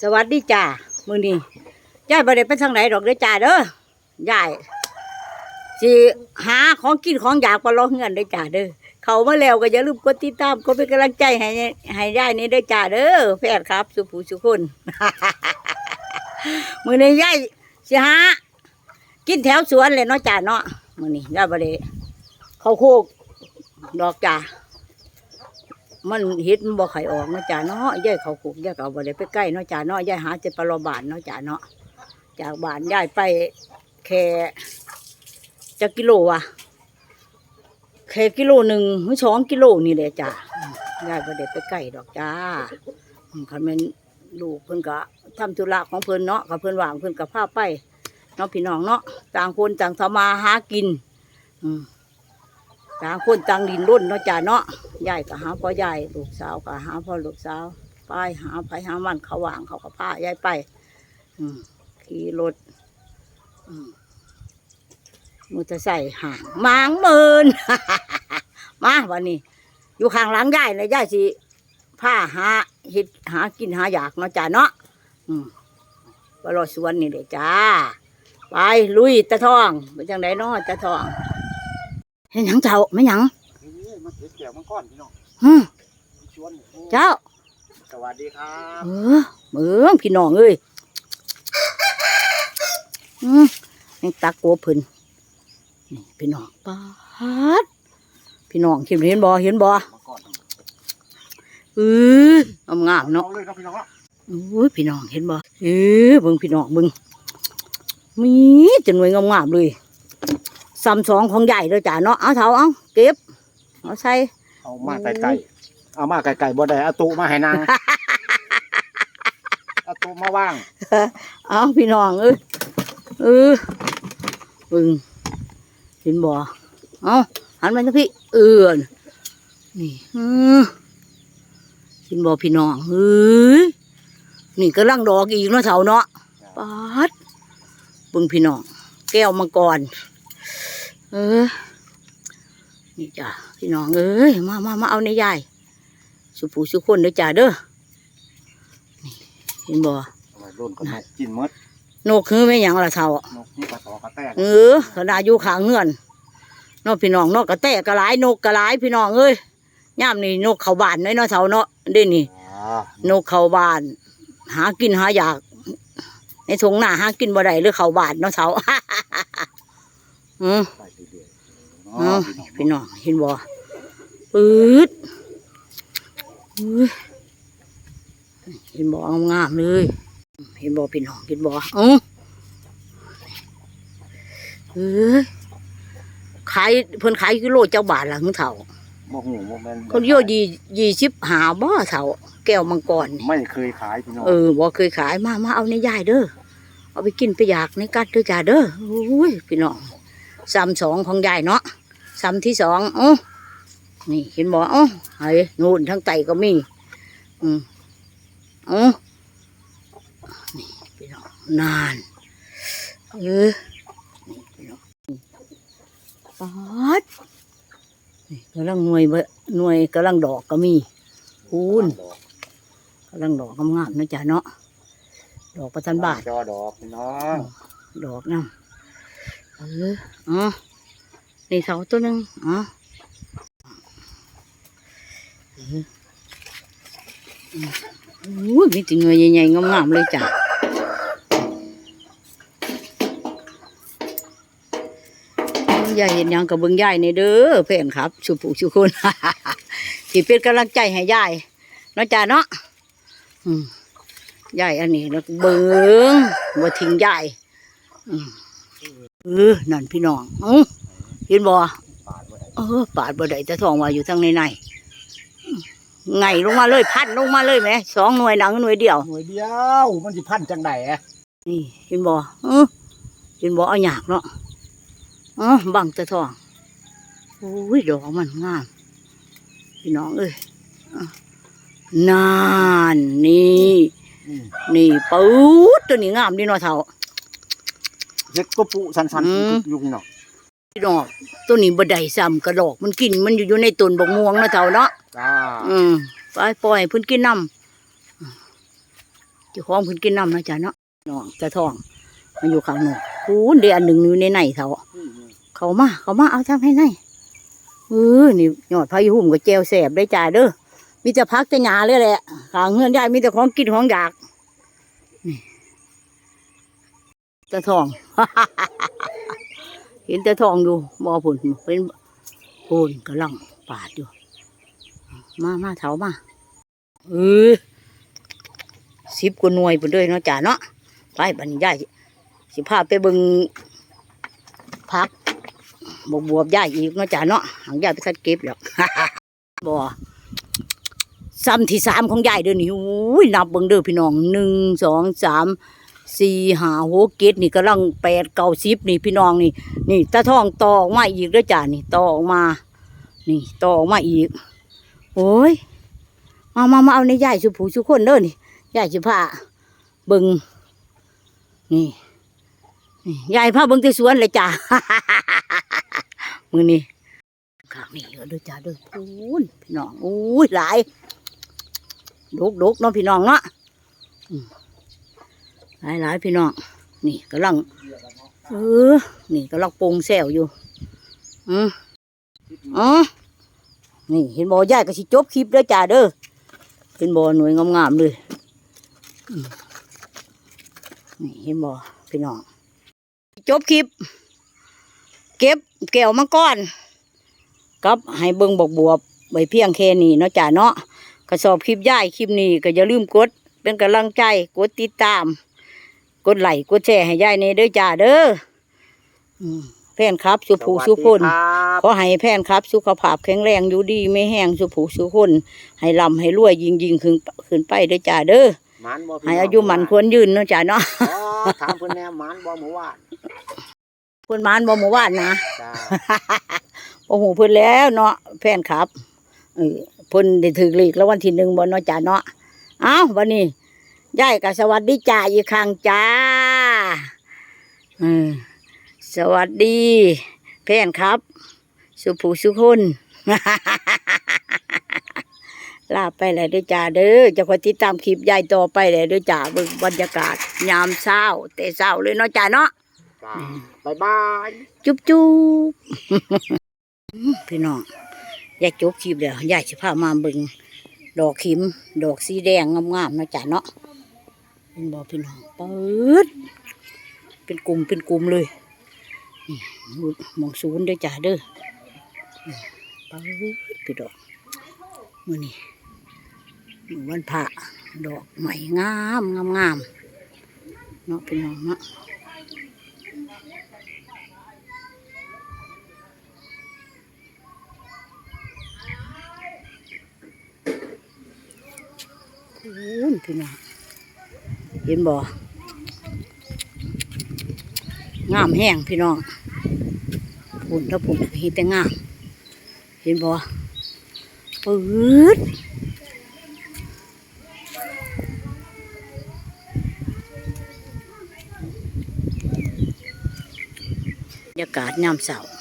สวัสดีจ้ามือนี้ยายบ่ได้ไปทางไหนดอกเด้อจ้าเด้อยายสิหาของกินของอยากมาลองเงินเด้อจ้าเด้อเขามาแล้วก็อย่าลืมกดติดตามกดเป็นกำลังใจให้ให้ยายนี่เด้อจ้าเด้อแฟนครับ สุผู้สุคนมือนี้ยายสิหากินแถวสวนเลยเนาะจ้าเนาะมือนี้ยายบ่ได้เขาโคกดอกจ้า มันเฮ็ดมันบ่ไข่ออกเนาะจ้าเนาะย่ายเขาขุกย่ายเอาบ่ได้ไปใกล้เนาะจ้าเนาะย่ายหาแต่ปลาบานเนาะจ้าเนาะจากบ้านย่ายไปแค่จักกิโลวะแค่กิโลหนึ่งหรือสองกิโลนี่แหละจ้ายายบ่ได้ไปใกล้ดอกจ้าอืมคันแม่นลูกเพิ่นก็ทำธุระของเพิ่นเนาะกับเพิ่นวางเพิ่นก็พาไปเนาะพี่น้องเนาะต่างคนต่างทำมาหากิน อืม ต่างคนต่างดินรุ่นเนาะจ้าเนาะยายก็หาพ่อยายลูกสาวก็หาพ่อลูกสาวไปหาไปหามันเขาว่างเขาก็พายายไป อืมขี่รถอืมมือจะใส่ห่างมางเมินมาวันนี้ อยู่ข้างหลังยายเลยยายสิผ้าหาเห็ดหากินหาอยากเนาะจ้าเนาะอืมไปรอสวนนี่เลยจ้า ไปลุยตะทองเป็นจังไดเนาะตะทอง เห็นหยังเจ้าไม่หยังนี่มาเก็บเกี่ยวมังก้อนพี่น้องฮึชวนโอ้เจ้า สวัสดีครับเออเมืองพี่น้องเอ้ยอืมยังตาโกบเพิ่นนี่พี่น้องปาดพี่น้องเห็นเห็นบ่เห็นบ่มังก้อนเอองามงามๆเนาะเนาะเลยครับพี่น้องเนาะโอ้ยพี่น้องเห็นบ่เออเบิ่งพี่น้องเบิ่งมีจนหน่วยงามๆเลย ซ้ำสองของใหญ่เลยจ้ะเนาะเอาเถาเอาเก็บเอาใส่ เอามาไก่ๆเอามาไก่ๆบ่ได้เอาตุมาให้นาง เอาตุมาว่าง เอาพี่น้องเอ้ยเออเบึงเห็นบ่เอาหันมาทางพี่ เอือนนี่อือเห็นบ่พี่น้องเฮ้ยนี่กำลังดอกอีกเนาะเสาเนาะปาดเบิ่งพี่น้องแก้วมังกร เออ นี่จ้ะพี่น้องเอ้ยมามามาเอาในยายสุผู้สุคนเด้อจ้าเด้อนี่เห็นบ่เอาไว้ร่นกันนกกินหมดนกคือไม่หยังละเท่านกนี่กระสอกระแตกเออขนาดอยู่ขางเงื่อนนอกพี่น้องนอกกระแตกกระหลายนกกระหลายพี่น้องเอ้ยย่ามนี่นกเขาบานน้อยเนาะเท่าเนาะเด่นนี่อ่านกเขาบาน หากินหาอยาก ในทงหน้าหากินบ่ได้หรือเขาบานเนาะเท่าอืมไปเรื่ อยๆเอาเนาะพี่น้องเห็นบ่ปืดอุ้ยเห็นบ่งามๆเลย เห็นบ่พี่น้องเห็นบ่เออเอ้ยขายเพิ่นขายกิโลเจ้าบาทละมึงเท่าบ่หูบ่แม่นคนโยยี่ยี่สิบหาบ่เท่า แก้วมังกรนี่ไม่เคยขายพี่น้องเออบ่เคยขายมามาเอาในยายเด้อเอาไปกินไปอยากในกัดเด้อจ้าเด้อโอ้ยพี่น้องซ้ำสองของยายเนาะ ซ้ำที่สองเอ้านี่เห็นบ่เอ้าไอ้นู่นทั้งไตก็มี อืมเอ้านี่พี่น้องนานเออนี่พี่น้องปาดนี่กำลังหน่วยเบหน่วยกำลังดอกก็มีคูณกำลังดอกงามๆนะจ๊ะเนาะดอกประทันบาทจอดอกพี่น้องดอกน้ำเอออ๋อ นี่เสาตัวหนึงอ๋อเอออืมโอ้ยมีแติเงยใหญ่ๆงามๆเลยจ้ะยายเห็นหยังกับเบิ้งยายในเด้อเพื่อนครับชุผู้ชุคนที่เป็นกำลังใจให้ยายเนาะจ้ะเนาะอืมยายอันนี้แล้วเบิ้งว่าทิ้งยายอืมเออนั่นพี่น้องเอ้า เห็นบ่บาทบ่ได้เออปาดบ่ได้แต่ทองว่าอยู่ทางในในอืมไงลงมาเลยพันลงมาเลยไหมสองหน่วยหนังหน่วยเดียวหน่วยเดียวมันสิพันจังได๋อะนี่เห็นบ่เออเห็นบ่เอาหยากเนาะเออบังแต่ทองโอ้ยดอกมันงามพี่น้องเอ้ยอะนานนี่นี่นี่ปื๊ดตัวนี้งามดีเนาะเท่าเฮ็ดกระปุสันอืมๆอยู่พี่น้อง พี่น้องตัวนี้บดได้ซ้ำกระดอกมันกินมันอยู่อยู่ในต้นบกม่วงเนาะเท่าเนาะจ้าอืมไปปล่อยให้เพิ่นกินน้ำเจ้าของเพิ่นกินน้ำเนาะจ้ะเนาะน้องจะท้อง มันอยู่ข้างนอกคูนเดือนหนึ่งอยู่ในในเถาเขามาเขามาเอาทำให้ในเออนี่ยอดพายุหุ่มกับเจวแสบได้จ้าเด้อมีแต่พักแต่หยาเลยแหละข้างเงื่อนยายมีแต่ของกินของอยากนี่จะทอง เห็นแต่ทองอยู่บ่อผุนเป็นโผนกำลังปาดอยู่ มามาเถามาเออสิบกว่าหน่วยไปเลยเนาะจ้าเนาะไปบัดนยายสิพาไปเบิงพักบวบบวบย่ายอีกเนาะจ้าเนาะหางย่ายไปคัดเก็บแล้วบ่ซ้ำที่สามของยายเด้อนี่อุ้ยนับเบิ่งเด้อพี่น้องหนึ่งสองสาม สี่หาหกเจ็ดนี่กำลังแปดเก้าสิบนี่พี่น้องนี่ นี่ตาทองต่อออกมาอีกด้อจ้านี่ต่อออกมา นี่ต่อออกมาอีก โอ้ยมามามาเอาในยายสุผูสุคนเด้อนี่ยายสุผ้าเบิงนี่นี่ยายพาเบิงที่สวนเลยจ้ามือนี่ข้างนี้เด้อจ้าเด้อพูนพี่น้องโอ้ยหลายดกดกๆเนาะพี่น้องเนาะ หลายหลายพี่น้องนี่กำลังเออนี่กำลังปรุงแซวอยู่อืมอ๋อนี่เห็นบ่ยายก็สิจบคลิปเด้อจ้าเด้อเห็นบ่หน่วยงามๆเลยนี่เห็นบ่พี่น้องจบคลิป เก็บแก้วมังกรกับให้เบิ่งบกบวบไว้เพียงแค่นี้เนาะจ้าเนาะก็สอบคลิปย่ายคลิปนี้ก็อย่าลืมกด เป็นกำลังใจกดติดตาม กดไลค์กดแชร์ให้ยายในเด้อจ้าเด้ออืมแฟนครับ สุภูสุพนสวัสดีครับขอให้แพนครับ สุขภาพแข็งแรงอยู่ดีไม่แห้งสุผูสุคนให้ลำให้รวยยิงยิงขึ้นขึ้นไปเด้อจ้าเด้อหมันบ่พี่ให้อายุมันควรยืนเนาะจ้าเนาะอ๋อถามเพิ่นแน่หมันบ่เมื่อวานควรมานบ่หมู่บ้านนะ จ้าโอ้โหเพิ่นแล้วเนาะแพนครับเออเพิ่นได้ถือเลขแล้ววันที่หนึ่งบ่เนาะจ้าเนาะเอ้าวันนี้ ยายก็สวัสดีจ้าอีกครั้งจ้าเออสวัสดีแพนครับ สุผูสุคนลาไปเลยเด้วยจ้าเด้อจะคอยติดตามคลิปยายต่อไปเลยเด้วยจ้าเบิ่งบรรยากาศ ยามเช้า แต่เช้าเลยเนาะจ้าเนาะจ้าบ๊ายบาย จุ๊บจุ๊บพี่น้องยายจบคลิปเดี๋ยวยายสิพามาเบิ่งดอกขิม ดอกสีแดงงามๆเนาะจ้าเนาะ เป็นบอพี่น้องเปิดเป็นกลุ่มเป็นกลุ่มเลยมองศูนย์เด้อจ้าเด้อเปิดพี่ดอกมือนี้มื้อวันพระดอกใหม่งามงามงามเนาะพี่น้องเนาะพูนพี่น้อง เห็นบ่งามแห้งพี่น้องพูนถ้าพูนเห็นแต่งาม เห็นบ่ปื๊ดบรรยากาศยามเสาร์